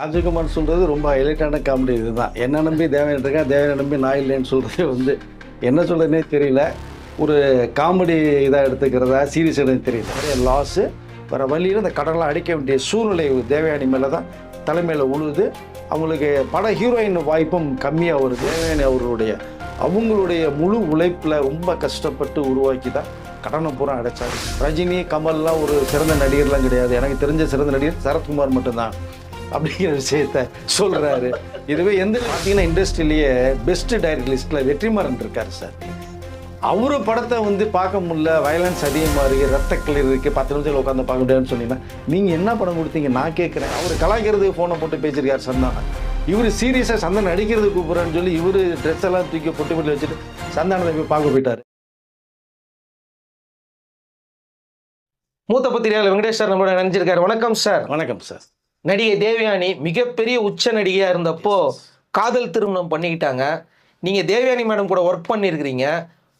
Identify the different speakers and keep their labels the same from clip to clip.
Speaker 1: ராஜகுமார் சொல்கிறது ரொம்ப ஹைலைட்டான காமெடி இதுதான். என்ன நம்பி தேவையான இருக்கா? தேவையான நம்பி நான் இல்லைன்னு சொல்கிறது வந்து என்ன சொல்கிறதுனே தெரியல. ஒரு காமெடி இதாக எடுத்துக்கிறதா? சீரியஸ் எடுத்து தெரியல. நிறைய லாஸு வர வழியில் இந்த கடலாம் அடிக்க வேண்டிய சூழ்நிலை தேவயானி மேலே தான் தலைமையில் உழுது அவங்களுக்கு பட ஹீரோயின் வாய்ப்பும் கம்மியாக வருது. தேவயானி அவர்களுடைய அவங்களுடைய முழு உழைப்பில் ரொம்ப கஷ்டப்பட்டு உருவாக்கி தான் கடனை பூரா அடைச்சாங்க ரஜினி கமல்லாம் ஒரு சிறந்த நடிகர்லாம் கிடையாது. எனக்கு தெரிஞ்ச சிறந்த நடிகர் சரத்குமார் மட்டும்தான். அப்படிங்கிற விஷயத்த சொல்றாரு. இதுவே எந்த பார்த்தீங்கன்னா இண்டஸ்ட்ரியிலேயே பெஸ்ட் டைரக்ட் லிஸ்ட்ல வெற்றிமாறன் இருக்காரு சார். அவரு படத்தை வந்து பார்க்க முடியல வயலன்ஸ் அதிகமாக இருக்குது ரத்த கிளர் இருக்குது பத்து நிமிஷத்தில் உட்காந்து பார்க்க முடியாதுன்னு சொன்னீங்கன்னா நீங்கள் என்ன படம் கொடுத்தீங்க? நான் கேட்குறேன் அவர் கலாய்க்கிறதுக்கு ஃபோனை போட்டு பேசியிருக்காரு சந்தானம் இவர் சீரியஸாக சந்தானம் நடிக்கிறது கூப்பிட்றேன்னு சொல்லி இவர் ட்ரெஸ் எல்லாம் தூக்கி பொட்டு பொட்டு வச்சுட்டு சந்தானத்தை போய் பார்க்க போயிட்டார்.
Speaker 2: மூத்த பத்திரிகையாளர் வெங்கடேஷ் சார் நம்மளோட நினைச்சிருக்காரு வணக்கம் சார்.
Speaker 1: வணக்கம் சார்.
Speaker 2: நடிகை தேவயானி மிகப்பெரிய உச்ச நடிகையா இருந்தப்போ காதல் திருமணம் பண்ணிக்கிட்டாங்க. நீங்க தேவயானி மேடம் கூட ஒர்க் பண்ணியிருக்கிறீங்க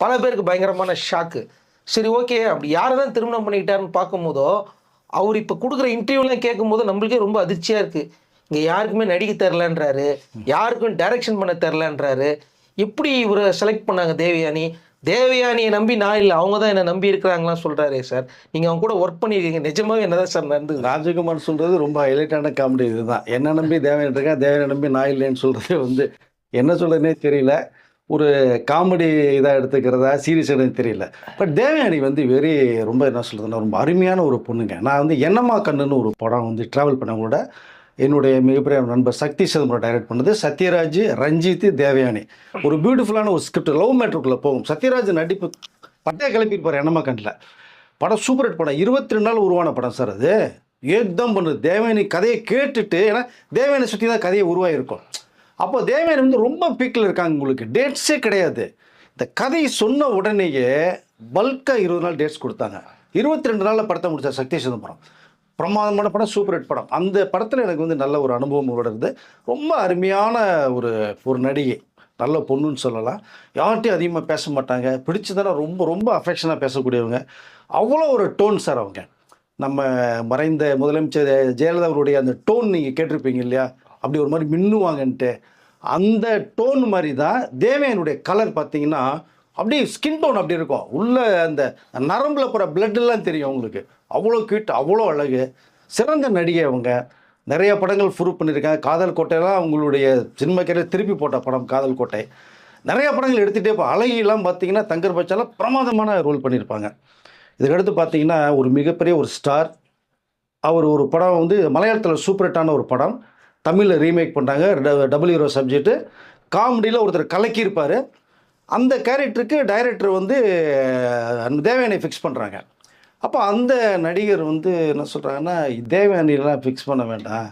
Speaker 2: பல பேருக்கு பயங்கரமான ஷாக்கு சரி ஓகே அப்படி யாரை தான் திருமணம் பண்ணிக்கிட்டாருன்னு பார்க்கும்போதோ அவர் இப்போ கொடுக்குற இன்டர்வியூலாம் கேட்கும்போது நம்மளுக்கே ரொம்ப அதிர்ச்சியாக இருக்குது இங்கே யாருக்குமே நடிக்க தெரிலன்றாரு யாருக்கும் டைரக்ஷன் பண்ண தெரிலன்றாரு எப்படி இவரை செலக்ட் பண்ணாங்க தேவயானி? தேவயானியை நம்பி நான் இல்லை அவங்க தான் என்னை நம்பி இருக்கிறாங்களாம் சொல்கிறாரே சார். நீங்கள் அவங்க கூட ஒர்க் பண்ணியிருக்கீங்க. நிஜமாவே என்னதான் சார் நடந்தது?
Speaker 1: ராஜகுமார் சொல்கிறது ரொம்ப ஹைலைட்டான காமெடி இதுதான். என்ன நம்பி தேவையான இருக்கா? தேவையான நம்பி நான் இல்லைன்னு சொல்கிறது வந்து என்ன சொல்கிறதுனே தெரியல. ஒரு காமெடி இதாக எடுத்துக்கிறதா சீரியஸ் எடுத்து தெரியல. பட் தேவயானி வந்து வெரி ரொம்ப என்ன சொல்கிறதுன்னா ரொம்ப அருமையான ஒரு பொண்ணுங்க. நான் வந்து என்னம்மா கண்ணுன்னு ஒரு படம் வந்து ட்ராவல் பண்ணவங்களோட என்னுடைய மிகப்பெரிய நண்பர் சக்தி சிதம்பரம் டைரக்ட் பண்ணது. சத்யராஜ் ரஞ்சித் தேவயானி. ஒரு பியூட்டிஃபுல்லான ஒரு ஸ்கிரிப்ட் லவ் மேட்ருக்குள்ளே போகும். சத்யராஜ் நடிப்பு பட்டையை கிளப்பியிருப்பார் என்னமா கண்டில் படம் சூப்பர் ஹிட் படம். இருபத்தி ரெண்டு நாள் உருவான படம் சார் அது. ஏக்தம் பண்ணுது தேவயானி கதையை கேட்டுட்டு ஏன்னா தேவயானி சுற்றி தான் கதையை உருவாகிருக்கும் அப்போ தேவயானி வந்து ரொம்ப பீக்கில் இருக்காங்க உங்களுக்கு. டேட்ஸே கிடையாது. இந்த கதையை சொன்ன உடனேயே பல்காக இருபது நாள் டேட்ஸ் கொடுத்தாங்க. இருபத்தி ரெண்டு நாளில் படத்தை முடிச்சார் சக்தி சிதம்பரம். பிரமாதமான படம் சூப்பர் ஹிட் படம். அந்த படத்தில் எனக்கு வந்து நல்ல ஒரு அனுபவம் இருந்து ரொம்ப அருமையான ஒரு ஒரு நடிகை. நல்ல பொண்ணுன்னு சொல்லலாம். யார்கிட்டையும் அதிகமாக பேச மாட்டாங்க. பிடிச்சதான ரொம்ப ரொம்ப அஃபெக்ஷனாக பேசக்கூடியவங்க. அவ்வளோ ஒரு டோன் சார் அவங்க. நம்ம மறைந்த முதலமைச்சர் ஜெயலலிதா அவருடைய அந்த டோன் நீங்கள் கேட்டிருப்பீங்க இல்லையா? அப்படி ஒரு மாதிரி மின்னுவாங்கன்ட்டு. அந்த டோன் மாதிரி தான் தேவையனுடைய கலர் பார்த்தீங்கன்னா அப்படியே ஸ்கின் டோன் அப்படி இருக்கும். உள்ள அந்த நரம்புல போகிற blood-எல்லாம் தெரியும் அவங்களுக்கு அவ்வளோ கியூட் அவ்வளோ அழகு. சிறந்த நடிகை அவங்க நிறைய படங்கள் ப்ரூவ் பண்ணியிருக்காங்க. காதல் கோட்டையெல்லாம் அவங்களுடைய சினிமா கேரியர் திருப்பி போட்ட படம் காதல் கோட்டை. நிறைய படங்கள் எடுத்துகிட்டே இப்போ அழகிலாம் பார்த்தீங்கன்னா தங்கர் பச்சாலாம் பிரமாதமான ரோல் பண்ணியிருப்பாங்க. இதுக்கடுத்து பார்த்தீங்கன்னா ஒரு மிகப்பெரிய ஒரு ஸ்டார் அவர் ஒரு படம் வந்து மலையாளத்தில் சூப்பர் ஹிட்டான ஒரு படம். தமிழில் ரீமேக் பண்ணாங்க டபுள் ஹீரோ சப்ஜெக்ட்டு காமெடியில் ஒருத்தர் கலக்கியிருப்பார். அந்த கேரக்டருக்கு டைரக்டர் வந்து தேவயானை ஃபிக்ஸ் பண்ணுறாங்க அப்போ அந்த நடிகர் வந்து என்ன சொல்கிறாங்கன்னா தேவயானிலாம் ஃபிக்ஸ் பண்ண வேண்டாம்.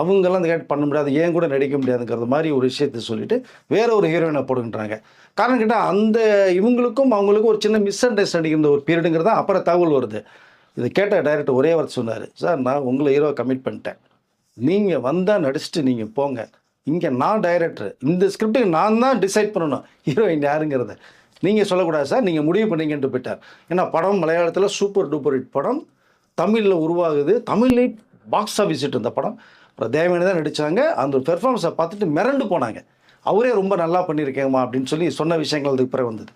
Speaker 1: அவங்கெல்லாம் அந்த கேட் பண்ண முடியாது. ஏன் கூட நடிக்க முடியாதுங்கிறது மாதிரி ஒரு விஷயத்தை சொல்லிட்டு வேற ஒரு ஹீரோயினை போடுகின்றாங்க காரணம் கேட்டால் அந்த இவங்களுக்கும் அவங்களுக்கும் ஒரு சின்ன மிஸ் அண்டர்ஸ்டாண்டிங் இருந்த ஒரு பீரியடுங்கிறது தான் அப்புறம் தகவல் வருது. இது கேட்ட டைரக்டர் ஒரே வார்த்தை சொன்னார். சார் நான் உங்களை ஹீரோ கமிட் பண்ணிட்டேன். நீங்கள் வந்தால் நடிச்சுட்டு நீங்கள் போங்க. இங்கே நான் டைரக்டர் இந்த ஸ்கிரிப்டுக்கு நான் தான் டிசைட் பண்ணணும். ஹீரோயின் யாருங்கிறத. நீங்கள் சொல்லக்கூடாது சார் நீங்கள் முடிவு பண்ணீங்கன்ட்டு போயிட்டார். ஏன்னா படம் மலையாளத்தில் சூப்பர் டூப்பர் ஹிட் படம். தமிழில் உருவாகுது. தமிழ்லே பாக்ஸ் ஆஃபீஸ் ஹிட் இந்த படம். அப்புறம் தேவையான தான் நடித்தாங்க அந்த பெர்ஃபார்மன்ஸை பார்த்துட்டு மிரண்டு போனாங்க. அவரே ரொம்ப நல்லா பண்ணியிருக்கேம்மா அப்படின்னு சொல்லி சொன்ன விஷயங்கள் அதுக்கு பிறகு வந்தது.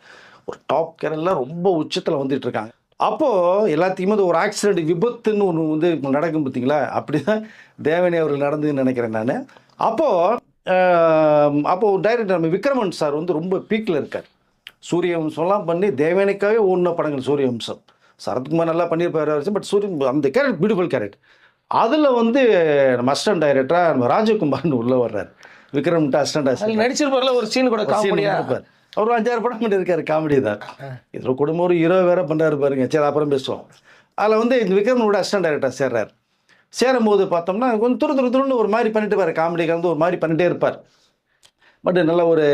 Speaker 1: ஒரு டாப் கேரளில் ரொம்ப உச்சத்தில் வந்துட்டு இருக்காங்க. அப்போது எல்லாத்தையுமே ஒரு ஆக்சிடென்ட் விபத்துன்னு ஒன்று வந்து நடக்கும் பார்த்தீங்களா? அப்படி தான் தேவனே அவர்கள் நடந்ததுன்னு நினைக்கிறேன் நான். அப்போது அப்போது டைரக்டர் நம்ம விக்ரமன் சார் வந்து ரொம்ப பீக்கில் இருக்கார். சூரியவம்சம்லாம் பண்ணி தேவனுக்காகவே ஓடின படங்கள் சூரியவம்சம். சரத்குமார் நல்லா பண்ணியிருப்பாரு பட் சூரிய அந்த கேரக்டர் பியூட்டிஃபுல் கேரக்டர் அதில் வந்து நம்ம அசிஸ்டன்ட் டைரக்டராக நம்ம ராஜகுமார்னு உள்ளே வர்றாரு. விக்ரம்ட்டு அசிஸ்டன்ட் அசிஸ்டன்ட்
Speaker 2: நடிச்சிருப்பார்ல ஒரு சீன் கூட காமெடியா
Speaker 1: இருப்பார் அவர் அஞ்சாறு படம் பண்ணியிருக்காரு காமெடி தான். இதில் குடும்பம் ஒரு ஹீரோ வேற பண்ணுறாரு பாருங்க. சரி அப்புறம் பேசுவோம். அதில் வந்து இந்த விக்ரமனோட அசிஸ்டன்ட் டைரக்டர் சேர்றாரு. சேரும்போது பார்த்தோம்னா கொஞ்சம் துரு துரு துருன்னு ஒரு மாதிரி பண்ணிட்டு இருப்பார் காமெடி கலந்து ஒரு மாதிரி பண்ணிட்டே இருப்பார். பட் நல்ல ஒரு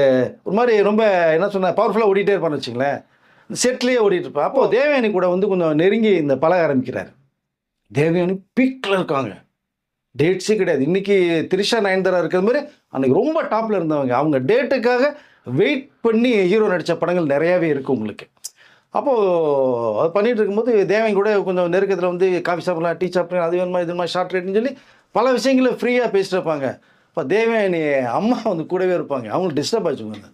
Speaker 1: ஒரு மாதிரி ரொம்ப என்ன சொன்ன பவர்ஃபுல்லாக ஓடிட்டே இருப்பார்னு வச்சுங்களேன் செட்லேயே ஓடிட்டு இருப்பார் அப்போது தேவயானி கூட வந்து கொஞ்சம் நெருங்கி இந்த பழக ஆரம்பிக்கிறார். தேவயானி பீக்கில் இருக்காங்க. டேட்ஸே கிடையாது. இன்னைக்கு திரிஷா நயன்தாரா இருக்கிற மாதிரி அன்னைக்கு ரொம்ப டாப்பில் இருந்தவங்க. அவங்க டேட்டுக்காக வெயிட் பண்ணி ஹீரோ நடித்த படங்கள் நிறையாவே இருக்குது உங்களுக்கு. அப்போது அது பண்ணிட்டு இருக்கும்போது தேவன் கூட கொஞ்சம் நெருக்கத்தில் வந்து காஃபி சாப்பிடலாம் டீ சாப்பிடலாம் அது வேணுமா இது மாதிரி ஷார்ட் ரேட்னு சொல்லி பல விஷயங்களை ஃப்ரீயாக பேசிட்டு இருப்பாங்க. இப்போ தேவயானி அம்மா வந்து கூடவே இருப்பாங்க. அவங்களுக்கு டிஸ்டர்ப் ஆச்சுக்கோங்க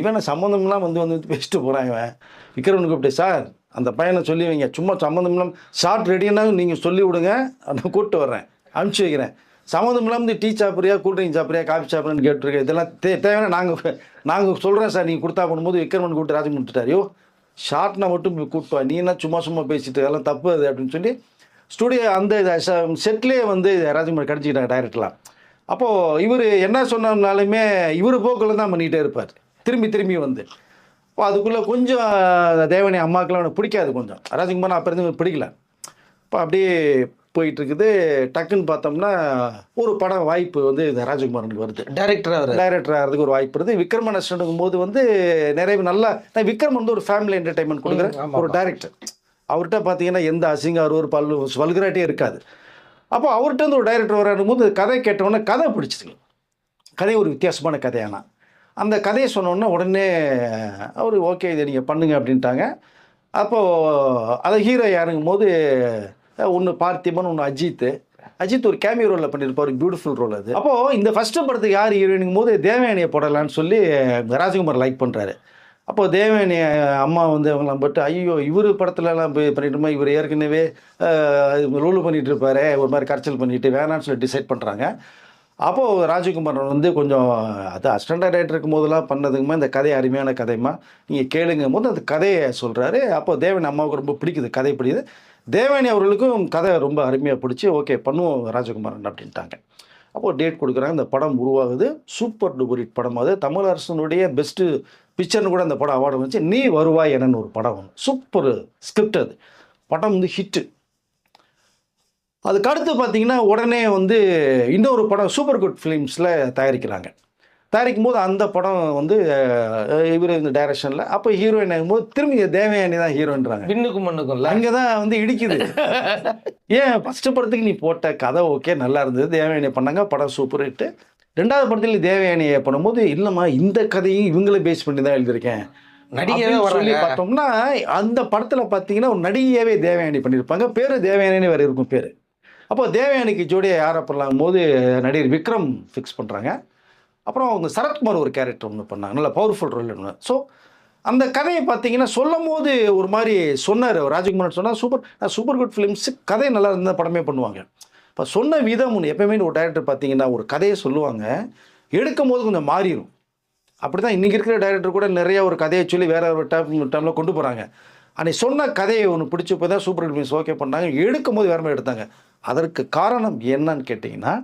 Speaker 1: இவன் சம்மந்தம்லாம் வந்து வந்து பேசிட்டு போகிறான் இவன். விக்ரமன் கூப்பிட்டு சார் அந்த பையனை சொல்லி வைங்க. சும்மா சம்மந்தம் இல்லாமல் ஷார்ட் ரெடினா நீங்கள் சொல்லி விடுங்க. நான் கூப்பிட்டு வர்றேன். அனுப்பிச்சி வைக்கிறேன். சம்மந்தம் இல்லாமல் வந்து டீ சாப்பிட்றியா கூல்ட்ரிங்க் சாப்பிட்றியா காஃபி சாப்பிட்றேன்னு கேட்டுருக்கேன் இதெல்லாம் தே தேவையான நாங்கள் நாங்கள் சொல்கிறேன் சார். நீங்கள் கொடுத்தா பண்ணும்போது விக்ரமன் கூப்பிட்டு ராஜன் கொடுத்துட்டாரியோ ஷார்ட்னா மட்டும் கூப்பிட்டு நீ என்ன சும்மா சும்மா பேசிட்டு அதெல்லாம் தப்பு அது அப்படின்னு சொல்லி ஸ்டுடியோ அந்த செட்லேயே வந்து ராஜகுமார் கிடச்சிக்கிட்டாங்க டைரக்டர்லாம் அப்போது இவர் என்ன சொன்னாலுமே இவர் போக்கில் தான் பண்ணிகிட்டே இருப்பார். திரும்பி திரும்பி வந்து. இப்போ அதுக்குள்ளே கொஞ்சம் தேவனி அம்மாக்கெல்லாம் பிடிக்காது கொஞ்சம். ராஜகுமார் அப்போ இருந்து பிடிக்கல. இப்போ அப்படியே போயிட்டு இருக்குது டக்குன்னு பார்த்தோம்னா ஒரு படம் வாய்ப்பு வந்து இந்த ராஜகுமாரனுக்கு வருது.
Speaker 2: டைரக்டர் அவர்
Speaker 1: டைரக்டர் ஆகிறதுக்கு ஒரு வாய்ப்பு விக்ரமன் அசிஸ்டன்ட்டும் போது வந்து நிறைய நல்லா நான் விக்ரம் வந்து ஒரு ஃபேமிலி என்டர்டைன்மெண்ட் கொடுக்குற
Speaker 2: ம், ஆமா,
Speaker 1: ஒரு டைரக்டர் அவர்கிட்ட பார்த்தீங்கன்னா எந்த அசிங்க ஒரு பல்லு வல்கராட்டியே இருக்காது. அப்போ அவர்கிட்ட ஒரு டைரக்டர் வரும் போது கதை கேட்டவுடனே கதை பிடிச்சிருக்கு கதை ஒரு வித்தியாசமான கதையானா. அந்த கதையை சொன்னோன்னே உடனே அவர் ஓகே இதை நீங்கள் பண்ணுங்க அப்படின்ட்டாங்க. அப்போது அதை ஹீரோ யாருங்கும் போது ஒன்று பார்த்திபன் ஒன்று அஜித்து அஜித் ஒரு கேமியோ ரோலில் பண்ணியிருப்பார் ஒரு பியூட்டிஃபுல் ரோல் அது. அப்போது இந்த ஃபஸ்ட்டு படத்துக்கு யார் ஹீரோயினுங்கும் போது தேவயானியை போடலான்னு சொல்லி ராஜகுமார் லைக் பண்ணுறாரு அப்போ தேவயானி அம்மா வந்து அவங்களாம் பட்டு ஐயோ இவர் படத்துலலாம் போய் பண்ணிட்டுமா? இவர் ஏற்கனவே ரூல் பண்ணிட்டு இருப்பாரு ஒரு மாதிரி கரைச்சல் பண்ணிட்டு வேணான்னு சொல்லி டிசைட் பண்ணுறாங்க அப்போது ராஜகுமார் வந்து கொஞ்சம் அது அசிஸ்டன்ட் டைரக்டர் இருக்கும் போதெல்லாம் பண்ணதுக்குமா இந்த கதை அருமையான கதைமா நீங்கள் கேளுங்கும் போது அந்த கதையை சொல்கிறாரு அப்போ தேவன் அம்மாவுக்கு ரொம்ப பிடிக்குது கதை பிடிக்குது. தேவயானி அவர்களுக்கும் கதை ரொம்ப அருமையாக பிடிச்சி ஓகே பண்ணுவோம் ராஜகுமாரன் அப்படின்ட்டாங்க. அப்போது டேட் கொடுக்குறாங்க இந்த படம் உருவாகுது. சூப்பர் டூப்பர் ஹிட் படம் அது. தமிழ் அரசனுடைய பெஸ்ட்டு பிக்சர்னு கூட அந்த படம் அவார்டு வந்துச்சு. நீ வருவாய் என்னன்னு ஒரு படம் ஒன்று சூப்பர் ஸ்கிரிப்ட் அது. படம் வந்து ஹிட்டு அதுக்கு அடுத்து பார்த்தீங்கன்னா உடனே வந்து இன்னொரு படம் சூப்பர் குட் ஃபிலிம்ஸில் தயாரிக்கிறாங்க. தயாரிக்கும் போது அந்த படம் வந்து இவர் இந்த டைரக்ஷனில் அப்போ ஹீரோயின் ஆகும்போது திரும்பி தேவயானி தான் ஹீரோயின்றாங்க
Speaker 2: விண்ணுக்கும் மண்ணுக்கும்ல?
Speaker 1: அங்கே தான் வந்து இடிக்குது. ஏன்? ஃபஸ்ட்டு படத்துக்கு நீ போட்ட கதை ஓகே நல்லா இருந்தது. தேவயானி பண்ணாங்க. படம் சூப்பர் ஹிட்டு ரெண்டாவது படத்தில் தேவயானியை பண்ணும்போது இல்லைம்மா இந்த கதையும் இவங்கள பேஸ் பண்ணி தான் எழுதியிருக்கேன்.
Speaker 2: நடிகையாவே
Speaker 1: சொல்லி. பார்த்தோம்னா அந்த படத்தில் பார்த்தீங்கன்னா ஒரு நடிகையாவே தேவயானி பண்ணியிருப்பாங்க. பேர் தேவயானின்னு வேறு இருக்கும் பேர். அப்போ தேவயானிக்கு ஜோடியை யார் அப்பலாம் போது நடிகர் விக்ரம் ஃபிக்ஸ் பண்ணுறாங்க அப்புறம் அவங்க சரத்குமார் ஒரு கேரக்டர் ஒன்று பண்ணாங்க. நல்ல பவர்ஃபுல் ரோல் ஒன்று ஸோ அந்த கதையை பார்த்தீங்கன்னா சொல்லும் போது ஒரு மாதிரி சொன்னார். ராஜகுமார் சொன்னால் சூப்பர் சூப்பர் குட் ஃபிலிம்ஸ் கதை நல்லா இருந்தால் படமே பண்ணுவாங்க. இப்போ சொன்ன விதம் ஒன்று எப்பவுமே ஒரு டைரக்டர் பார்த்தீங்கன்னா ஒரு கதையை சொல்லுவாங்க. எடுக்கும் போது கொஞ்சம் மாறிடும் அப்படி தான் இன்றைக்கி இருக்கிற டைரக்டர் கூட நிறைய ஒரு கதையை சொல்லி வேறு ஒரு டைம் டைமில் கொண்டு போகிறாங்க அன்றைக்கி சொன்ன கதையை ஒன்று பிடிச்சி போய் தான் சூப்பர் ஃபிலிம்ஸ் ஓகே பண்ணாங்க. எடுக்கும் போது வேற மாதிரி எடுத்தாங்க. அதற்கு காரணம் என்னன்னு கேட்டிங்கன்னா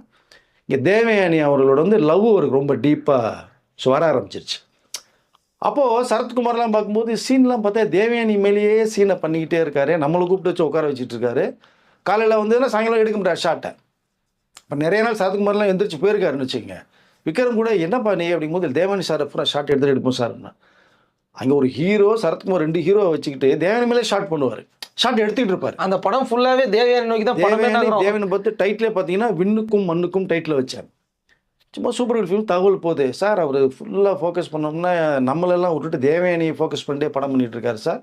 Speaker 1: இங்கே தேவயானி அவர்களோட வந்து லவ் அவருக்கு ரொம்ப டீப்பாக வர ஆரம்பிச்சிருச்சு. அப்போது சரத்குமார்லாம் பார்க்கும்போது சீன்லாம் பார்த்தா தேவயானி மேலேயே சீனை பண்ணிக்கிட்டே இருக்காரு. நம்மளை கூப்பிட்டு வச்சு உட்கார வச்சுட்டு இருக்காரு. காலையில் வந்து சாயங்காலம் எடுக்க முடியாது ஷார்ட்டை இப்போ நிறைய நாள் சரத்குமார்லாம் எந்திரிச்சு போயிருக்காருன்னு வச்சுக்கோங்க. விக்ரம் கூட என்னப்பா நீ? அப்படிங்கும்போது தேவயானி சார் அப்புறம் ஷார்ட் எடுத்துட்டு எடுப்போம் சார்னா அங்கே ஒரு ஹீரோ சரத்குமார் ரெண்டு ஹீரோ வச்சுக்கிட்டு தேவயானி மேலே ஷார்ட் பண்ணுவார். ஷார்ட் எடுத்துக்கிட்டு இருப்பார்.
Speaker 2: அந்த படம் ஃபுல்லாவே தேவயானி நோக்கி தான் படமே
Speaker 1: தேவயானி. தேவனை பார்த்து டைட்டிலே பார்த்தீங்கன்னா விண்ணுக்கும் மண்ணுக்கும் டைட்டில் வச்சார். சும்மா சூப்பர் ஃபிலிம் தகவல் போகுது சார் அவர் ஃபுல்லாக ஃபோக்கஸ் பண்ணோம்னா நம்மளெல்லாம் விட்டுட்டு தேவயானியை ஃபோக்கஸ் பண்ணிட்டே படம் பண்ணிட்டு இருக்காரு சார்.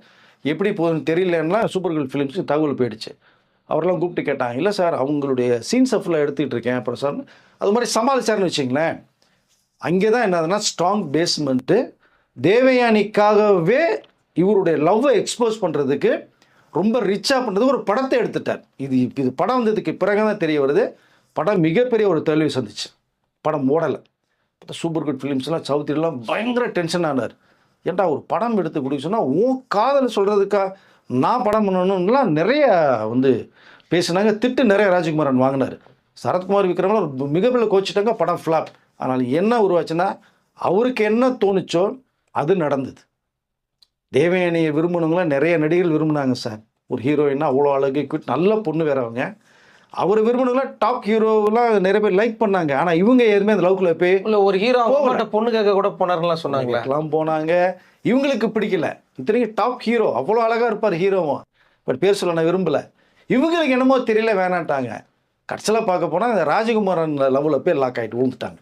Speaker 1: எப்படி போகுதுன்னு தெரியலன்னா சூப்பர் குட் ஃபிலிம்ஸுக்கு தகவல் போயிடுச்சு. அவரெல்லாம் கூப்பிட்டு கேட்டாங்க இல்லை சார் அவங்களுடைய சீன்ஸ் ஃபுல்லாக எடுத்துக்கிட்டு இருக்கேன் அப்புறம் சார் அது மாதிரி சமாளிச்சார்னு வச்சிங்களேன். அங்கே தான் என்னதுன்னா ஸ்ட்ராங் பேஸ்மெண்ட்டு தேவயானிக்காகவே இவருடைய லவ்வை எக்ஸ்போஸ் பண்ணுறதுக்கு ரொம்ப ரிச்சாக பண்ணுறது ஒரு படத்தை எடுத்துட்டார். இது இது படம் வந்ததுக்கு பிறகு தான் தெரிய வருது. படம் மிகப்பெரிய ஒரு தோல்வி சந்திச்சு. படம் ஓடலை. சூப்பர் குட் ஃபிலிம்ஸ்லாம் சவுத்திலாம் பயங்கர டென்ஷன் ஆனார். ஏன்டா ஒரு படம் எடுத்து கொடுக்க சொன்னால் உன் காதல் சொல்கிறதுக்கா நான் படம் பண்ணணும்லாம் நிறைய வந்து பேசினாங்க. திட்டு நிறைய ராஜகுமாரன் வாங்கினார். சரத்குமார் விக்ரம்லாம் ஒரு மிகப்பெரிய கோச்சிட்டாங்க படம் ஃப்ளாப் ஆனால் என்ன உருவாச்சுன்னா அவருக்கு என்ன தோணுச்சோ அது நடந்தது. தேவயானியை விரும்பினவங்களாம் நிறைய நடிகர்கள் விரும்பினாங்க சார். ஒரு ஹீரோயின்னா அவ்வளோ அழகு cute, நல்ல பொண்ணு வேற அவங்க. அவர் விரும்பினவங்களாம் டாப் ஹீரோவெல்லாம் நிறைய பேர் லைக் பண்ணாங்க. ஆனால் இவங்க எதுவுமே அந்த லவ்க்குள்ள போய்
Speaker 2: இல்ல ஒரு ஹீரோ பொண்ணு கேட்க கூட போனாருலாம் சொன்னாங்களே.
Speaker 1: எல்லாம் போனாங்க. இவங்களுக்கு பிடிக்கல. இத்தனைக்கும் டாப் ஹீரோ அவ்வளோ அழகாக இருப்பார் ஹீரோவும் பட் பேர் சொல்ல நான் விரும்பல. இவங்களுக்கு என்னமோ தெரியல வேணான்ட்டாங்க. கடைசியில் பார்க்க போனால் இந்த ராஜகுமாரன் லெவலில் போய் லாக் ஆகிட்டு விழுந்துட்டாங்க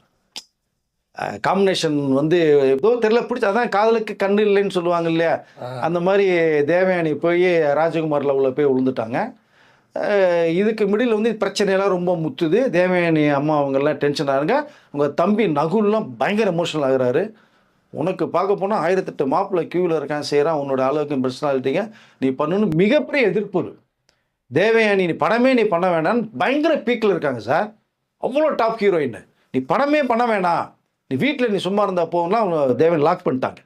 Speaker 1: காம்பினேஷன் வந்து ஏதோ தெரியல பிடிச்ச அதான் காதலுக்கு கண்ணு இல்லைன்னு சொல்லுவாங்க இல்லையா? அந்த மாதிரி தேவயானி போய் ராஜகுமார் லெவலில் போய் விழுந்துட்டாங்க இதுக்கு மிடில் வந்து பிரச்சனையெல்லாம் ரொம்ப முத்துது. தேவயானி அம்மா அவங்கெல்லாம் டென்ஷன் ஆகுங்க. உங்கள் தம்பி நகுல்லாம் பயங்கர எமோஷனல் ஆகுறாரு. உனக்கு பார்க்க போனால் ஆயிரத்தெட்டு மாப்பிள்ளை க்யூவில் இருக்கான் செய்கிறான் உன்னோட அளவுக்கு பர்சனாலிட்டிங்க நீ பண்ணணும் மிகப்பெரிய எதிர்ப்பு இருக்கு. தேவயானி நீ படமே நீ பண்ண வேணாம்னு பயங்கர பீக்கில் இருக்காங்க சார். அவ்வளோ டாப் ஹீரோயின் நீ படமே பண்ண வேணாம். நீ வீட்டில் நீ சும்மா இருந்தால் போகலாம் அவங்க தேவன் லாக் பண்ணிட்டாங்க.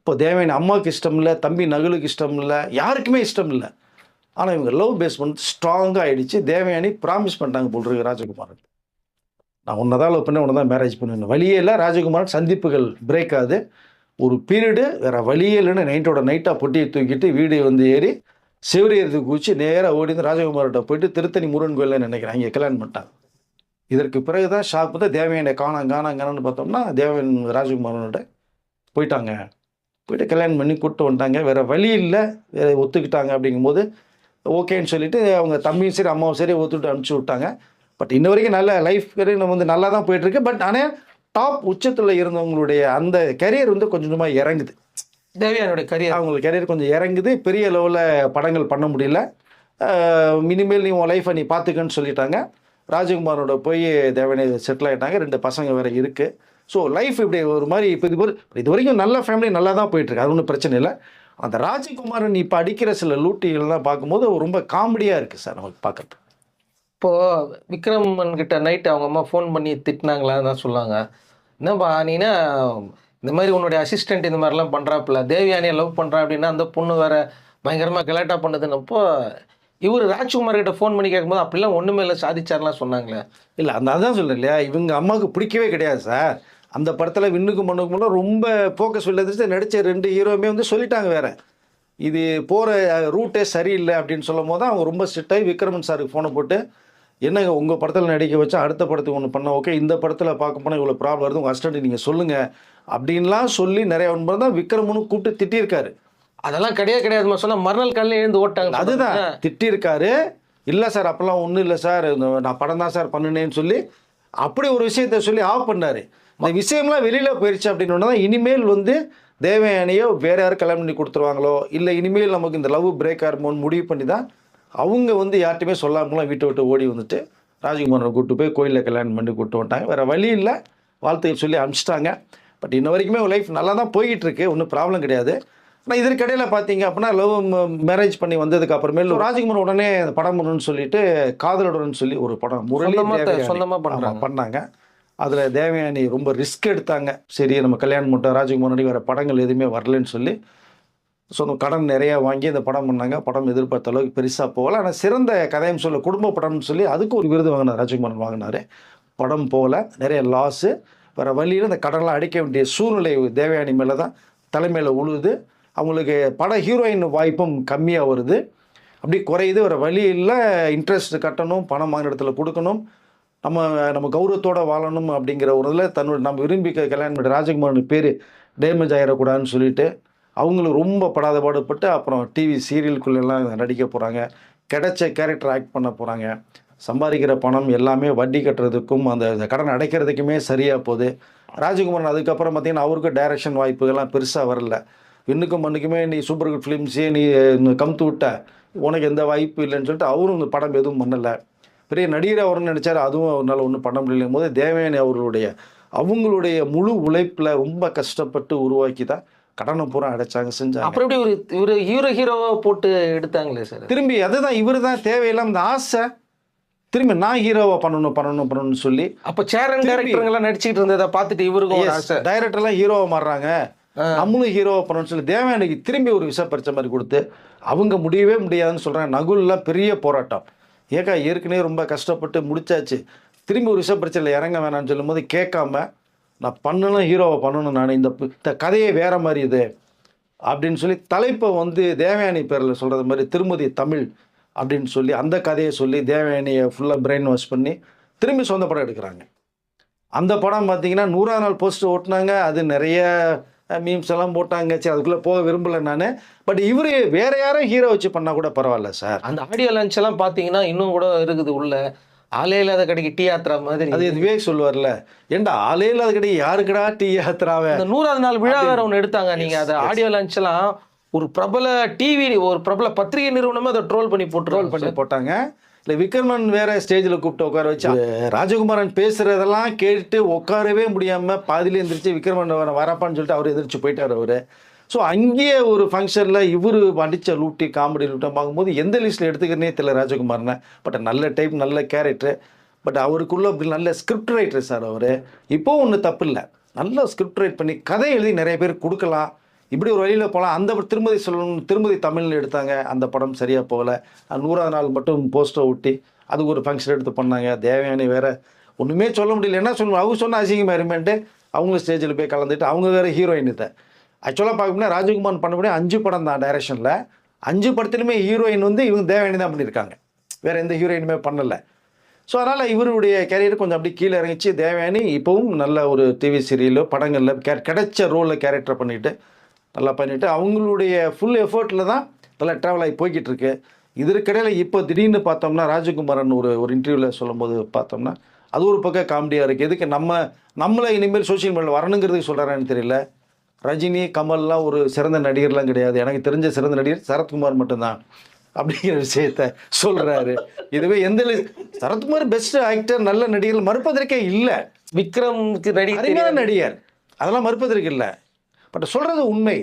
Speaker 1: இப்போ தேவயானி அம்மாவுக்கு இஷ்டம் இல்லை தம்பி நகுலுக்கு இஷ்டம் இல்லை யாருக்குமே இஷ்டம் இல்லை. ஆனால் இவங்க லவ் பேஸ் பண்ணி ஸ்ட்ராங்காக ஆகிடுச்சு தேவயானி ப்ராமிஸ் பண்ணிட்டாங்க போல் இருக்கு ராஜகுமாரன். நான் உன்னதால் தான் லவ் பண்ண உன்னை தான் மேரேஜ் பண்ணுவேன் வழியே இல்லை ராஜகுமாரன் சந்திப்புகள் பிரேக் ஆகுது. ஒரு பீரியடு வேறு வழியே இல்லைன்னு நைட்டோட நைட்டாக பொட்டியை தூக்கிட்டு வீடு வந்து ஏறி சிவரியத்துக்கு குச்சி நேராக ஓடி வந்து ராஜகுமார்கிட்ட போயிட்டு திருத்தணி முருகன் கோயிலில் நினைக்கிறேன். இங்கே கல்யாணம் பண்ணிட்டாங்க இதற்கு பிறகு தான் ஷாக் வந்து தேவையான காணாம் காணாம் காணான்னு பார்த்தோம்னா தேவன் ராஜகுமாரனோட போயிட்டாங்க. போயிட்டு கல்யாணம் பண்ணி கூப்பிட்டு வந்துட்டாங்க. வேறு வழி இல்லை வேறு ஒத்துக்கிட்டாங்க அப்படிங்கும்போது ஓகேன்னு சொல்லிட்டு அவங்க தம்பியும் சரி அம்மாவும் சரி ஒத்துக்கிட்டு அனுப்பிச்சி விட்டாங்க. பட் இன்ன வரைக்கும் நல்ல லைஃப் கரியர் வந்து நல்லா தான் போயிட்டுருக்கு. பட் ஆனால் டாப் உச்சத்தில் இருந்தவங்களுடைய அந்த கரியர் வந்து கொஞ்சம் கொஞ்சமாக இறங்குது.
Speaker 2: தேவயானியோட கரியர்
Speaker 1: அவங்களுக்கு கரியர் கொஞ்சம் இறங்குது. பெரிய லெவலில் படங்கள் பண்ண முடியல. ஆஹ் இனிமேல் நீ உன் லைஃப்பை நீ பார்த்துக்கன்னு சொல்லிட்டாங்க. ராஜகுமாரோட போய் தேவனே செட்டில் ஆகிட்டாங்க ரெண்டு பசங்க வேறு இருக்குது ஸோ லைஃப் இப்படி ஒரு மாதிரி இப்போ இது ஒரு இது வரைக்கும் நல்ல ஃபேமிலி நல்லா தான் போயிட்டுருக்கு. அது ஒன்றும் பிரச்சனை இல்லை. அந்த ராஜகுமாரன் இப்போ அடிக்கிற சில லூட்டிகள்லாம் பார்க்கும்போது ரொம்ப காமெடியாக இருக்குது சார் நமக்கு பார்க்கறது
Speaker 2: இப்போ விக்ரமன் கிட்ட நைட் அவங்க அம்மா ஃபோன் பண்ணி திட்டினாங்களான்னு தான் சொன்னாங்க என்னப்பா நீனா இந்த மாதிரி உன்னுடைய அசிஸ்டண்ட் இந்த மாதிரிலாம் பண்ணுறாப்புல தேவியானியை லவ் பண்ணுறா அப்படின்னா அந்த பொண்ணு வேற பயங்கரமாக கலாட்டா பண்ணுதுன்னப்போ இவர் ராஜ்குமார் கிட்ட ஃபோன் பண்ணி கேட்கும்போது அப்படிலாம் ஒன்றுமே இல்லை சாதிச்சார்லாம் சொன்னாங்களே.
Speaker 1: இல்லை அந்த அதான் சொல்ல இல்லையா? இவங்க அம்மாவுக்கு பிடிக்கவே கிடையாது சார். அந்த படத்தில் விண்ணுக்கு மண்ணுக்கு மட்டும் ரொம்ப ஃபோக்கஸ் உள்ளது நடித்த ரெண்டு ஹீரோவுமே வந்து சொல்லிட்டாங்க வேறு. இது போகிற ரூட்டே சரியில்லை அப்படின்னு சொல்லும் போது தான் அவங்க ரொம்ப ஸ்ட்ரிக்டாகி விக்ரமன் சாருக்கு ஃபோனை போட்டு என்னங்க உங்கள் படத்தில் நடிக்க வச்சா அடுத்த படத்துக்கு ஒன்று பண்ண? ஓகே இந்த படத்தில் பார்க்க போனால் இவ்வளோ ப்ராப்ளம் வருது. உங்கள் அசிஸ்டன்ட் நீங்கள் சொல்லுங்கள் அப்படின்லாம் சொல்லி நிறைய ஒன்பது தான் விக்ரமனும் கூப்பிட்டு திட்டியிருக்காரு.
Speaker 2: அதெல்லாம் கிடையாது. கிடையாதுமா சொன்னா மறுநாள் காலையில் எழுந்து ஓட்டாங்க.
Speaker 1: அதுதான். திட்டியிருக்காரு. இல்லை சார் அப்போல்லாம் ஒன்றும் இல்லை சார். நான் படம் தான் சார் பண்ணினேன்னு சொல்லி அப்படி ஒரு விஷயத்த சொல்லி ஆஃப் பண்ணாரு. இந்த விஷயம்லாம் வெளியில் போயிடுச்சு அப்படின்னு தான் இனிமேல் வந்து தேவயானியோ வேற யாரும் கல்யாணம் பண்ணி கொடுத்துருவாங்களோ? இல்லை இனிமேல் நமக்கு இந்த லவ் பிரேக் ஆகுமோன்னு முடிவு பண்ணி தான் அவங்க வந்து யார்ட்டையுமே சொல்லாமலாம் வீட்டை விட்டு ஓடி வந்துட்டு ராஜகுமாரனை கூப்பிட்டு போய் கோயிலில் கல்யாணம் பண்ணி கூப்பிட்டு வந்துட்டாங்க வேறு வழி இல்லை. வாழ்த்துக்கள் சொல்லி அனுப்பிச்சிட்டாங்க. பட் இன்ன வரைக்குமே லைஃப் நல்லா தான் போய்கிட்டு இருக்கு ஒன்றும் ப்ராப்ளம் கிடையாது. ஆனால் இதற்கிடையில் பார்த்தீங்க அப்படின்னா லவ் மேரேஜ் பண்ணி வந்ததுக்கு அப்புறமேல் ராஜகுமார் உடனே படம் பண்ணணும்னு சொல்லிட்டு காதலுடன் சொல்லி ஒரு படம் முரளி
Speaker 2: சொந்தமா த-
Speaker 1: தேவயானி.
Speaker 2: சொந்தமா
Speaker 1: ஆமா,
Speaker 2: பண்றாங்க.
Speaker 1: பண்ணாங்க. அதில் தேவயானி ரொம்ப ரிஸ்க் எடுத்தாங்க. சரி நம்ம கல்யாணம் மட்டும் ராஜகுமார் வேறு படங்கள் எதுவுமே வரலன்னு சொல்லி ஸோ கடன் நிறையா வாங்கி இந்த படம் பண்ணாங்க. படம் எதிர்பார்த்த அளவுக்கு பெருசாக போகல. ஆனால் சிறந்த கதையும் சொல்ல குடும்ப படம்னு சொல்லி அதுக்கு ஒரு விருது வாங்கினார் ராஜகுமாரன் வாங்கினார். படம் போகல. நிறைய லாஸு வேறு வழியில் இந்த கடன்லாம் அடிக்க வேண்டிய சூழ்நிலை தேவயானி மேலே தான் தலைமையில் உழுது அவங்களுக்கு பட ஹீரோயின் வாய்ப்பும் கம்மியாக வருது. அப்படி குறையுது. வேறு வழியில் இன்ட்ரெஸ்ட் கட்டணும் பணம் வாங்கின இடத்துல கொடுக்கணும். நம்ம நம்ம கௌரவத்தோடு வாழணும் அப்படிங்கிற ஒரு இதில் தன்னோட நம்ம விரும்பி கல்யாணம் பண்ணி ராஜகுமாரன் பேர் டேமேஜ் ஆகிடக்கூடாதுன்னு சொல்லிட்டு அவங்களும் ரொம்ப படாத பாடுபட்டு அப்புறம் டிவி சீரியலுக்குள்ளெல்லாம் நடிக்க போகிறாங்க கிடைச்ச கேரக்டர் ஆக்ட் பண்ண போகிறாங்க சம்பாதிக்கிற பணம் எல்லாமே வட்டி கட்டுறதுக்கும் அந்த கடன் அடைக்கிறதுக்குமே சரியாக போகுது. ராஜகுமாரன் அதுக்கப்புறம் பார்த்தீங்கன்னா அவருக்கும் டைரக்ஷன் வாய்ப்புகள்லாம் பெருசாக வரல. இன்னுக்கும் மண்ணுக்குமே நீ சூப்பர் குட் ஃபிலிம்ஸே நீ கமுத்து விட்ட. உனக்கு எந்த வாய்ப்பு இல்லைன்னு சொல்லிட்டு அவரும் இந்த படம் எதுவும் பண்ணலை. பெரிய நடிகர் அவர்னு நினச்சார். அதுவும் அவரால் ஒன்றும் பண்ண முடியலையும் போது தேவயானி அவர்களுடைய அவங்களுடைய முழு உழைப்பில் ரொம்ப கஷ்டப்பட்டு உருவாக்கி தான் கடனை பூரா அடைச்சாங்க செஞ்சாங்க.
Speaker 2: அப்புறம் எப்படி ஒரு இவர் ஹீரோ ஹீரோவா போட்டு எடுத்தாங்களே சார்
Speaker 1: திரும்பி அதுதான் இவர் தான் தேவையில்லாம இந்த ஆசை. திரும்பி நான் ஹீரோவா பண்ணணும் பண்ணணும் பண்ணணும்னு சொல்லி
Speaker 2: அப்ப சேரன்
Speaker 1: திருப்பி-
Speaker 2: டேரக்டருங்க எல்லாம் நடிச்சுக்கிட்டு இருந்ததை பார்த்துட்டு இவருக்கும் ஒரு ஆசை.
Speaker 1: டைரக்டர்லாம் ஹீரோவா மாறுறாங்க. நம்மளும் ஹீரோவா பண்ணணும்னு சொல்லி தேவயானிக்கு திரும்பி ஒரு விசா பறிச்ச மாதிரி கொடுத்து அவங்க முடியவே முடியாதுன்னு சொல்றாங்க. நகுல்லாம் பெரிய போராட்டம். ஏக்கா ஏற்கனவே ரொம்ப கஷ்டப்பட்டு முடிச்சாச்சு. திரும்பி ஒரு விசா பரிச்சையில் இறங்க வேணாம்னு சொல்லும்போது கேட்காம நான் பண்ணணும் ஹீரோவை பண்ணணும் நான் இந்த இந்த கதையே வேற மாதிரி இது. அப்படின்னு சொல்லி தலைப்பை வந்து தேவயானி பேரில் சொல்கிறது மாதிரி திருமதி தமிழ் அப்படின்னு சொல்லி அந்த கதையை சொல்லி தேவயானியை ஃபுல்லாக பிரெயின் வாஷ் பண்ணி திரும்பி சொந்த படம் எடுக்கிறாங்க. அந்த படம் பார்த்தீங்கன்னா நூறாவது நாள் போஸ்ட் ஓட்டினாங்க. அது நிறைய மீம்ஸ் எல்லாம் போட்டாங்க. சரி அதுக்குள்ளே போக விரும்பலை நான். பட் இவர் வேற யாரும் ஹீரோ வச்சு பண்ணால் கூட பரவாயில்ல சார்.
Speaker 2: அந்த ஆடியோ லன்ச் எல்லாம் பார்த்தீங்கன்னா இன்னும் கூட இருக்குது உள்ள. ஆளே இல்லாத கடைக்கு டீ யாத்திரா மாதிரி.
Speaker 1: அது விவேக் சொல்லுவார்ல ஏண்டா ஆளே இல்லாத கிடையாது யாருக்குடா டீ யாத்திராவே
Speaker 2: அந்த நூறாவது நாள் விழா வேற ஒன்று எடுத்தாங்க நீங்க அது ஆடியோ லான்ச் எல்லாம் ஒரு பிரபல டிவி ஒரு பிரபல பத்திரிகை நிறுவனமே அதை ட்ரோல் பண்ணி
Speaker 1: ட்ரோல்
Speaker 2: போட்டு
Speaker 1: பண்ணி போட்டாங்க. இல்லை விக்ரமன் வேற ஸ்டேஜில் கூப்பிட்டு உட்கார வச்சு ராஜகுமாரன் பேசுறதெல்லாம் கேட்டு உட்காரவே முடியாம பாதியில எந்திரிச்சு விக்ரமன் வர வரப்பான்னு சொல்லிட்டு அவர் எந்திரிச்சு போயிட்டார் அவரு. ஸோ அங்கேயே ஒரு ஃபங்க்ஷனில் இவர் அடித்த லூட்டி காமெடி லூட்டம் பார்க்கும்போது எந்த லிஸ்ட்டில் எடுத்துக்கிறனே தெரியல ராஜகுமாரனை. பட் நல்ல டைப் நல்ல கேரக்டர் பட் அவருக்குள்ள அப்படி நல்ல ஸ்கிரிப்ட் ரைட்டர் சார் அவர். இப்போ ஒன்றும் தப்பு இல்லை. நல்லா ஸ்கிரிப்ட் ரைட் பண்ணி கதை எழுதி நிறைய பேர் கொடுக்கலாம். இப்படி ஒரு வழியில் போகலாம் அந்த திருமதி சொல்லணும். திருமதி தமிழில் எடுத்தாங்க. அந்த படம் சரியாக போகல. நூறாவது நாள் மட்டும் போஸ்டர் ஒட்டி அது ஒரு ஃபங்க்ஷன் எடுத்து பண்ணாங்க. தேவயானி வேறு ஒன்றுமே சொல்ல முடியல. என்ன சொல்லுவோம் அவங்க சொன்ன அசிங்கமாக இருமேன்ட்டு அவங்க ஸ்டேஜில் போய் கலந்துட்டு அவங்க வேறு ஹீரோயின் இதை. ஆக்சுவலாக பார்க்கணும்னா ராஜகுமார் பண்ணக்கூடிய அஞ்சு படம் தான் டைரக்ஷனில் அஞ்சு படத்துலையுமே ஹீரோயின் வந்து இவங்க தேவயானி தான் பண்ணியிருக்காங்க. வேறு எந்த ஹீரோயினுமே பண்ணலை. ஸோ அதனால் இவருடைய கேரியர் கொஞ்சம் அப்படி கீழே இறங்கிச்சு. தேவயானி இப்போவும் நல்ல ஒரு டிவி சீரியலோ படங்களில் கே கிடைச்ச ரோலில் கேரக்டர் பண்ணிவிட்டு நல்லா பண்ணிவிட்டு அவங்களுடைய ஃபுல் எஃபர்ட்டில் தான் நல்லா ட்ராவல் ஆகி போய்கிட்டு இருக்கு இதற்கிடையில் இப்போ திடீர்னு பார்த்தோம்னா ராஜகுமாரன் ஒரு ஒரு இன்டர்வியூவில் சொல்லும்போது பார்த்தோம்னா அது ஒரு பக்கம் காமெடியாக இருக்குது எதுக்கு நம்ம நம்மளை இனிமேல் சோஷியல் மீடியாவில் வரணுங்கிறதுக்கு சொல்கிறாரான்னு தெரியல. ரஜினி கமல்லாம் ஒரு சிறந்த நடிகர்லாம் கிடையாது. எனக்கு தெரிஞ்ச சிறந்த நடிகர் சரத்குமார் மட்டும்தான். அப்படிங்கிற விஷயத்த சொல்றாரு. இதுவே எந்த சரத்குமார் பெஸ்ட் ஆக்டர் நல்ல நடிகர் மறுப்பதற்கே இல்லை.
Speaker 2: விக்ரம்க்கு ரெடி
Speaker 1: அருமையான நடிகர். அதெல்லாம் மறுப்பதற்கு இல்லை. பட் சொல்றது உண்மை.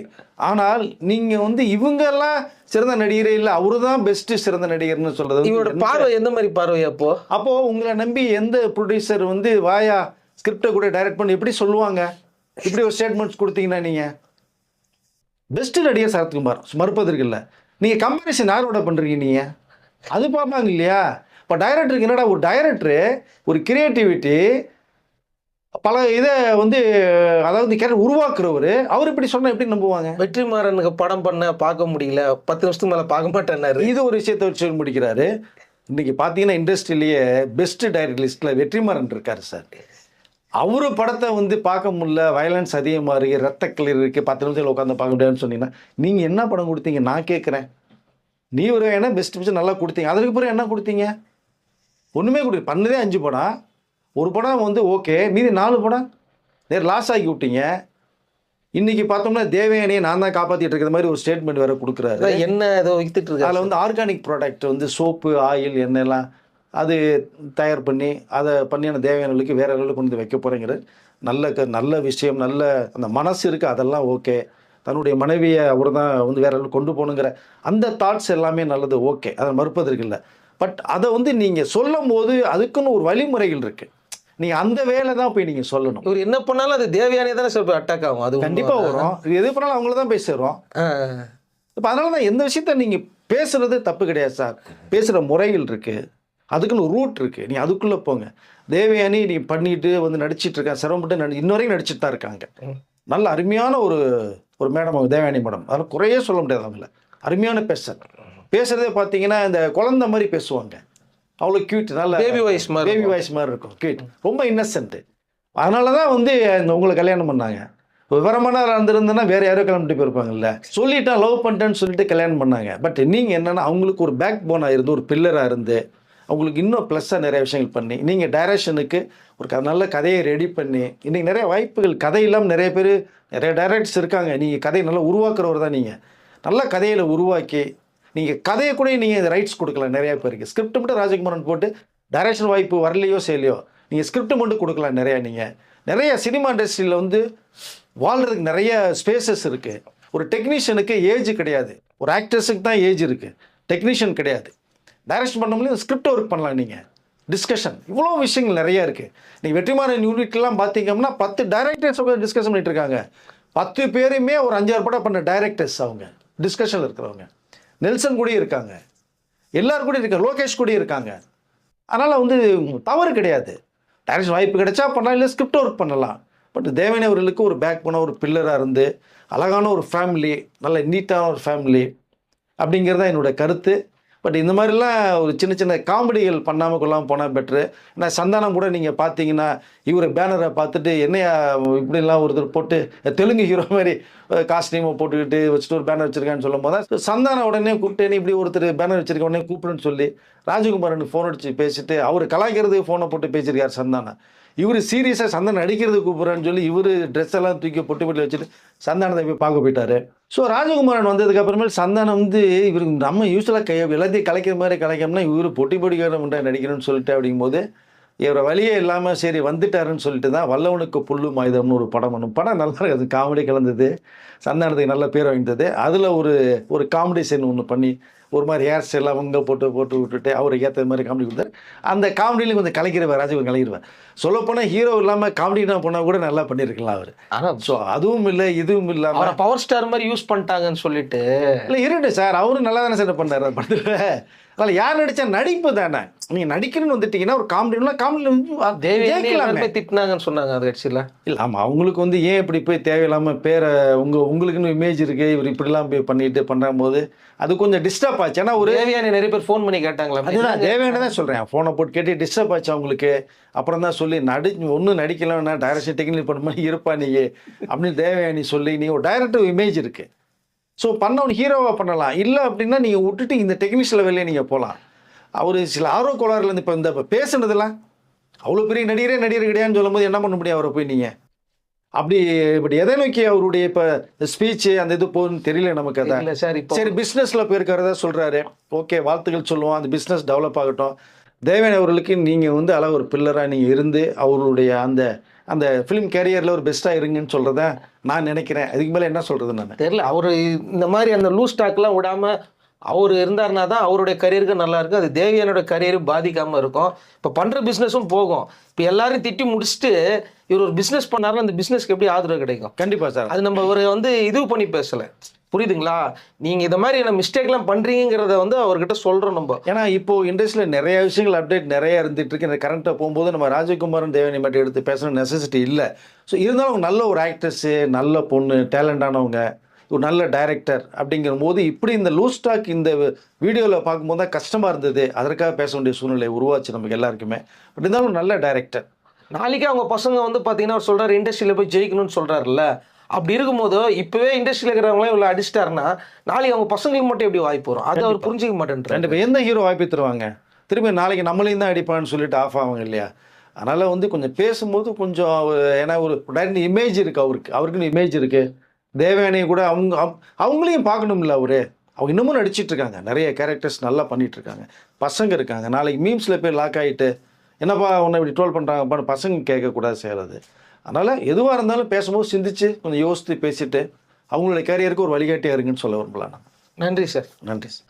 Speaker 1: ஆனால் நீங்க வந்து இவங்கெல்லாம் சிறந்த நடிகரே இல்லை. அவரு தான் பெஸ்ட் சிறந்த நடிகர்னு சொல்றது வந்து
Speaker 2: இவரோட பார்வை எந்த மாதிரி பார்வை அப்போ?
Speaker 1: அப்போ உங்களை நம்பி எந்த ப்ரொடியூசர் வந்து வாயா ஸ்கிரிப்டை கூட டைரக்ட் பண்ணி எப்படி சொல்லுவாங்க? இப்படி ஒரு ஸ்டேட்மெண்ட்ஸ் கொடுத்தீங்கன்னா நீங்க பெஸ்ட் நடிகர் சரத்குமார் மறுப்பதற்கு இல்லை. நீங்க கம்பேரிசன் யாரோட பண்றீங்க நீங்க? அது பார்ப்பாங்க இல்லையா? இப்போ டைரக்டருக்கு என்னடா ஒரு டைரக்டரு ஒரு கிரியேட்டிவிட்டி பல இதை வந்து அதாவது கேரக்டர் உருவாக்குறவர் அவர் இப்படி சொன்னா எப்படி நம்புவாங்க?
Speaker 2: வெற்றிமாறனுக்கு படம் பண்ண பார்க்க முடியல. பத்து வருஷத்துக்கு மேல பார்க்க மாட்டேன்னாரு.
Speaker 1: இது ஒரு விஷயத்தை வச்சு முடிக்கிறாரு. இன்னைக்கு பார்த்தீங்கன்னா இண்டஸ்ட்ரியிலேயே பெஸ்ட் டைரக்ட் லிஸ்ட்டில் வெற்றிமாறன் இருக்காரு சார். அவரு படத்தை வந்து பார்க்க முடியல வயலன்ஸ் அதிகமாக இருக்குது ரத்த கிளர் இருக்குது பத்து நிமிஷத்தில் உட்காந்து பார்க்க முடியாதுன்னு சொன்னீங்கன்னா நீங்கள் என்ன படம் கொடுத்தீங்க? நான் கேட்குறேன். நீ ஒரு என்ன பெஸ்ட் பிக்சர் நல்லா கொடுத்தீங்க. அதுக்கு பிறகு என்ன கொடுத்தீங்க? ஒன்றுமே கொடு பண்ணதே அஞ்சு படம். ஒரு படம் வந்து ஓகே மீதி நாலு படம். நேர் லாஸ் ஆக்கி விட்டீங்க. இன்னைக்கு பார்த்தோம்னா தேவயானியை நான் தான் காப்பாற்றிட்டு இருக்கிற மாதிரி ஒரு ஸ்டேட்மெண்ட் வேற கொடுக்குறாரு.
Speaker 2: என்ன ஏதோ வித்துட்டு இருக்காரு
Speaker 1: அதில் வந்து ஆர்கானிக் ப்ராடக்ட் வந்து சோப்பு ஆயில் எண்ணெய்லாம் அது தயார் பண்ணி அதை பண்ணியான தேவையானவர்களுக்கு வேற லெவலுக்கு கொண்டு வந்து வைக்க போகிறேங்கிறது நல்ல க- நல்ல விஷயம் நல்ல அந்த மனசு இருக்குது அதெல்லாம் ஓகே. தன்னுடைய மனைவியை அவர் தான் வந்து வேற லெவலுக்கு கொண்டு போகணுங்கிற அந்த தாட்ஸ் எல்லாமே நல்லது ஓகே. அதை மறுப்பதற்கு இல்லை பட் அதை வந்து நீங்கள் சொல்லும் போது அதுக்குன்னு ஒரு வழிமுறைகள் இருக்குது நீங்கள் அந்த வேலை தான் போய் நீங்கள் சொல்லணும்.
Speaker 2: இவர் என்ன பண்ணாலும் அது தேவையானே தானே சார் அட்டாக் ஆகும். அது
Speaker 1: கண்டிப்பாக வரும். எது பண்ணாலும் அவங்கள தான் போய் சேரும். இப்போ அதனால தான் எந்த விஷயத்த நீங்கள் பேசுறது தப்பு கிடையாது சார். பேசுகிற முறைகள் இருக்குது அதுக்குன்னு ஒரு ரூட் இருக்குது நீ அதுக்குள்ளே போங்க. தேவயானி நீ பண்ணிட்டு வந்து நடிச்சிட்டு இருக்க சிரமப்பட்டு நடி இன்ன வரைக்கும் நடிச்சிட்டு தான் இருக்காங்க. நல்ல அருமையான ஒரு ஒரு மேடம் அவங்க தேவயானி மேடம். அதெல்லாம் குறையே சொல்ல முடியாது அவங்கள. அருமையான பேசர். பேசுறதே பார்த்தீங்கன்னா இந்த குழந்தை மாதிரி பேசுவாங்க. அவ்வளோ கியூட் நல்ல
Speaker 2: பேபி வாய்ஸ் மாதிரி
Speaker 1: பேபி வாய்ஸ் மாதிரி இருக்கும். கியூட் ரொம்ப இன்னசென்ட் அதனால தான் வந்து இந்த உங்களை கல்யாணம் பண்ணாங்க. விவரமான இருந்திருந்தேன்னா வேற யாரோ கிளம்பிட்டு போயிருப்பாங்கல்ல. சொல்லிட்டேன் லவ் பண்ணிட்டேன்னு சொல்லிட்டு கல்யாணம் பண்ணாங்க. பட் நீங்கள் என்னன்னா அவங்களுக்கு ஒரு பேக் போனாக இருந்து ஒரு பில்லராக இருந்து அவங்களுக்கு இன்னும் ப்ளஸ்ஸாக நிறைய விஷயங்கள் பண்ணி நீங்கள் டைரக்ஷனுக்கு ஒரு க- நல்ல கதையை ரெடி பண்ணி இன்றைக்கி நிறைய வாய்ப்புகள் கதை இல்லாமல் நிறைய பேர் நிறைய டைரக்டர்ஸ் இருக்காங்க. நீங்கள் கதையை நல்லா உருவாக்குறவர் தான் நீங்கள் நல்ல கதையில் உருவாக்கி நீங்கள் கதையை கூட நீங்கள் ரைட்ஸ் கொடுக்கலாம் நிறைய பேருக்கு. ஸ்கிரிப்ட் மட்டும் ராஜகுமாரன் போட்டு டைரக்ஷன் வாய்ப்பு வரலையோ செய்யலையோ நீங்கள் ஸ்கிரிப்ட் மட்டும் கொடுக்கலாம் நிறையா நீங்கள் நிறைய சினிமா இண்டஸ்ட்ரியில் வந்து வாழ்கிறதுக்கு நிறைய ஸ்பேசஸ் இருக்குது ஒரு டெக்னீஷியனுக்கு ஏஜ் கிடையாது. ஒரு ஆக்டர்ஸுக்கு தான் ஏஜ் இருக்குது டெக்னீஷியன் கிடையாது. டைரக்ஷன் பண்ண முடியும் ஸ்கிரிப்ட் ஒர்க் பண்ணலாம் நீங்கள் டிஸ்கஷன் இவ்வளோ விஷயங்கள் நிறைய இருக்குது நீங்கள் வெற்றிமாறன் யூனிட்லாம் பார்த்தீங்கன்னா பத்து டைரக்டர்ஸ் டிஸ்கஷன் பண்ணிட்டு இருக்காங்க. பத்து பேருமே ஒரு அஞ்சாறு படம் பண்ண டைரக்டர்ஸ் அவங்க. டிஸ்கஷனில் இருக்கிறவங்க. நெல்சன் கூட இருக்காங்க. எல்லாரும் கூட இருக்காங்க. லோகேஷ் கூட இருக்காங்க. அதனால் வந்து தவறு கிடையாது. டைரக்ஷன் வாய்ப்பு கிடைச்சா பண்ணலாம் இல்லை ஸ்கிரிப்ட் ஒர்க் பண்ணலாம். பட் தேவனி அவர்களுக்கு ஒரு பேக் போன ஒரு பில்லராக இருந்து அழகான ஒரு ஃபேமிலி நல்ல நீட்டான ஒரு ஃபேமிலி அப்படிங்கிறது தான் என்னோட கருத்து. பட் இந்த மாதிரிலாம் ஒரு சின்ன சின்ன காமெடிகள் பண்ணாமல் கொள்ளாமல் போனால் பெட்ரு ஏன்னா சந்தானம் கூட நீங்கள் பார்த்தீங்கன்னா இவர் பேனரை பார்த்துட்டு என்னையா இப்படிலாம் ஒருத்தர் போட்டு தெலுங்கு ஹீரோ மாதிரி காஸ்டியூமை போட்டுக்கிட்டு வச்சுட்டு ஒரு பேனர் வச்சுருக்கான்னு சொல்லும் போது சந்தானம் உடனே கூப்பிட்டு நீ இப்படி ஒருத்தர் பேனர் வச்சிருக்க உடனே கூப்பிடுன்னு சொல்லி ராஜகுமாரனுக்கு ஃபோன் அடித்து பேசிட்டு அவர் கலாய்க்கிறதுக்கு ஃபோனை போட்டு பேசியிருக்கார் சந்தானம் இவர் சீரியஸாக சந்தானம் நடிக்கிறது கூப்பிட்றான்னு சொல்லி இவர் ட்ரெஸ் எல்லாம் தூக்கி பொட்டி பொட்டி வச்சுட்டு சந்தானத்தை போய் பார்க்க போயிட்டாரு. ஸோ ராஜகுமாரன் வந்ததுக்கு அப்புறமேல் சந்தானம் வந்து இவருக்கு நம்ம யூஸ்வலாக கை எல்லாத்தையும் கலைக்கிற மாதிரி கலைக்கோம்னா இவர் பொட்டி பொடிக்கார நடிக்கணும்னு சொல்லிட்டு அப்படிங்கும்போது இவரை வழியே இல்லாமல் சரி வந்துட்டாருன்னு சொல்லிட்டு தான் வல்லவனுக்கு புல்லு மாயுதம்னு ஒரு படம் பண்ணும் படம் நல்லா இருக்குது காமெடி கலந்தது. சந்தானத்துக்கு நல்ல பேர் வாங்கிட்டது அதில் ஒரு ஒரு காமெடி சீன் ஒன்று பண்ணி ஒரு மாதிரி ஹேர் ஸ்டைல் அவங்க போட்டு போட்டு விட்டுட்டு அவருக்கு ஏற்ற மாதிரி காமெடி கொடுத்தாரு. அந்த காமெடியிலையும் கொஞ்சம் கலைக்கிறவர் ராஜகுமார் கலைக்கிறவர் சொல்லப்போனால் ஹீரோ இல்லாமல் காமெடி நான் போனால் கூட நல்லா பண்ணியிருக்கலாம் அவர்.
Speaker 2: ஆனா
Speaker 1: ஸோ அதுவும் இல்லை இதுவும் இல்லாமல்
Speaker 2: அவரை பவர் ஸ்டார் மாதிரி யூஸ் பண்ணிட்டாங்கன்னு சொல்லிட்டு
Speaker 1: இல்லை இருட்டு சார். அவரும் நல்லா தானே சார் பண்ணார் படத்தில். அதில் யார் நடித்தா நடிப்பு தானே? நீங்கள் நடிக்கணும்னு வந்துட்டீங்கன்னா ஒரு காமெடினா காமெடி
Speaker 2: திட்டினாங்கன்னு சொன்னாங்க அது கட்சியில.
Speaker 1: இல்லை ஆமாம் அவங்களுக்கு வந்து ஏன் இப்படி போய் தேவையில்லாமல் பேரை உங்கள் உங்களுக்குன்னு இமேஜ் இருக்குது இவர் இப்படிலாம் போய் பண்ணிட்டு பண்ணும் போது அது கொஞ்சம் டிஸ்டர்ப் ஆச்சு. ஏன்னா ஒரு
Speaker 2: தேவையான நிறைய பேர் ஃபோன் பண்ணி கேட்டாங்களா
Speaker 1: அதுதான் தேவையான தான் சொல்கிறேன் ஃபோனை போட்டு கேட்டு டிஸ்டர்ப் ஆச்சு அவங்களுக்கு. அப்புறம் தான் சொல்லி நடி ஒன்றும் நடிக்கலன்னா டைரக்ஷன் டெக்னிக் பண்ண மாதிரி இருப்பா நீ. அப்படின்னு தேவயானி சொல்லி நீ ஒரு டைரக்டர் இமேஜ் இருக்குது ஸோ பண்ணவன் ஹீரோவாக பண்ணலாம். இல்லை அப்படின்னா நீங்கள் விட்டுட்டு இந்த டெக்னீஷியல் வெளியே நீங்கள் போகலாம் அவர் சில ஆர்வ கோளாறுலேருந்து இப்போ இந்த பேசுனதெல்லாம் அவ்வளோ பெரிய நடிகரே நடிகர் கிடையாதுன்னு சொல்லும்போது என்ன பண்ண முடியும் அவரை போய் நீங்கள் அப்படி இப்படி எதை நோக்கி அவருடைய இப்போ ஸ்பீச்சு அந்த இது போகுதுன்னு தெரியல நமக்கு அதான்.
Speaker 2: இல்ல சார் இப்போ
Speaker 1: சரி பிஸ்னஸில் போயிருக்கிறதா சொல்கிறாரு ஓகே வாழ்த்துக்கள் சொல்லுவோம். அந்த பிஸ்னஸ் டெவலப் ஆகட்டும். தேவன் அவர்களுக்கு நீங்கள் வந்து அழகு ஒரு பில்லராக நீங்கள் இருந்து அவருடைய அந்த அந்த ஃபிலிம் கேரியரில் ஒரு பெஸ்ட்டாக இருங்கன்னு சொல்கிறத நான் நினைக்கிறேன். அதுக்கு மேலே என்ன சொல்கிறது நான்?
Speaker 2: தெரியல அவர் இந்த மாதிரி அந்த லூஸ் டாக்லாம் விடாமல் அவர் இருந்தாருனா தான் அவருடைய கரியருக்கு நல்லா இருக்கும். அது தேவியானோட கரியர் பாதிக்காம இருக்கும். இப்போ பண்ற பிசினஸும் போகும். இப்போ எல்லாரையும் திட்டி முடிச்சுட்டு இவர் ஒரு பிசினஸ் பண்ணாருன்னா அந்த பிசினஸ்க்கு எப்படி ஆதரவு கிடைக்கும்?
Speaker 1: கண்டிப்பாக சார்.
Speaker 2: அது நம்ம ஒரு வந்து இது பண்ணி பேசல. புரியுதுங்களா? நீங்க இந்த மாதிரி என்ன மிஸ்டேக்லாம் பண்றீங்கிறத வந்து அவர்கிட்ட சொல்றோம் நம்ம.
Speaker 1: ஏன்னா இப்போ இண்டஸ்ட்ரியில் நிறைய விஷயங்கள் அப்டேட் நிறைய இருந்துட்டு இருக்கு. இந்த கரண்ட்டை போகும்போது நம்ம ராஜகுமாரன் தேவனி மட்டும் எடுத்து பேசணும் நெசசிட்டி இல்லை. ஸோ இருந்தாலும் அவங்க நல்ல ஒரு ஆக்ட்ரஸ்ஸு நல்ல பொண்ணு டேலண்டானவங்க ஒரு நல்ல டைரக்டர் அப்படிங்கிற போது இப்படி இந்த லூஸ் ஸ்டாக் இந்த வீடியோவில் பார்க்கும்போது தான் கஷ்டமாக இருந்தது. அதற்காக பேச வேண்டிய சூழ்நிலை உருவாச்சு நமக்கு எல்லாருக்குமே. பட் இருந்தாலும் ஒரு நல்ல டைரக்டர்
Speaker 2: நாளைக்கே அவங்க பசங்க வந்து பார்த்தீங்கன்னா அவர் சொல்றாரு இண்டஸ்ட்ரியில போய் ஜெயிக்கணும்னு சொல்றாருல்ல. அப்படி இருக்கும்போது இப்பவே இண்டஸ்ட்ரியில் இருக்கிறவங்களே இவ்வளோ அடிச்சிட்டாருன்னா நாளைக்கு அவங்க பசங்களுக்கு மட்டும் எப்படி வாய்ப்பு வரும்? அது அவர் புரிஞ்சுக்க மாட்டேன்றாரு.
Speaker 1: ரெண்டு எந்த ஹீரோ வாய்ப்பு தருவாங்க? திரும்பி நாளைக்கு நம்மளையும் தான் அடிப்பான்னு சொல்லிட்டு ஆஃப் ஆவாங்க இல்லையா? அதனால் வந்து கொஞ்சம் பேசும்போது கொஞ்சம் ஏன்னா ஒரு டைரக்ட் இமேஜ் இருக்குது அவருக்கு. அவருக்குன்னு இமேஜ் இருக்குது தேவயானியை கூட அவங்க அவ- அவங்களையும் பார்க்கணும்ல அவரு. அவங்க இன்னமும் நடிச்சிட்டு இருக்காங்க. நிறைய கேரக்டர்ஸ் நல்லா பண்ணிட்டு இருக்காங்க. பசங்க இருக்காங்க. நாளைக்கு மீம்ஸில் போய் லாக் ஆகிட்டு என்னப்பா உன்னை இப்படி ட்ரோல் பண்ணுறாங்கப்பான்னு பசங்க கேட்கக்கூடாது செய்கிறது அதனால் எதுவாக இருந்தாலும் பேசும்போது சிந்திச்சு கொஞ்சம் யோசித்து பேசிட்டு அவங்களுடைய கேரியருக்கு ஒரு வழிகாட்டியாக இருங்கன்னு சொல்ல விரும்பலாம் நான்.
Speaker 2: நன்றி சார்
Speaker 1: நன்றி சார்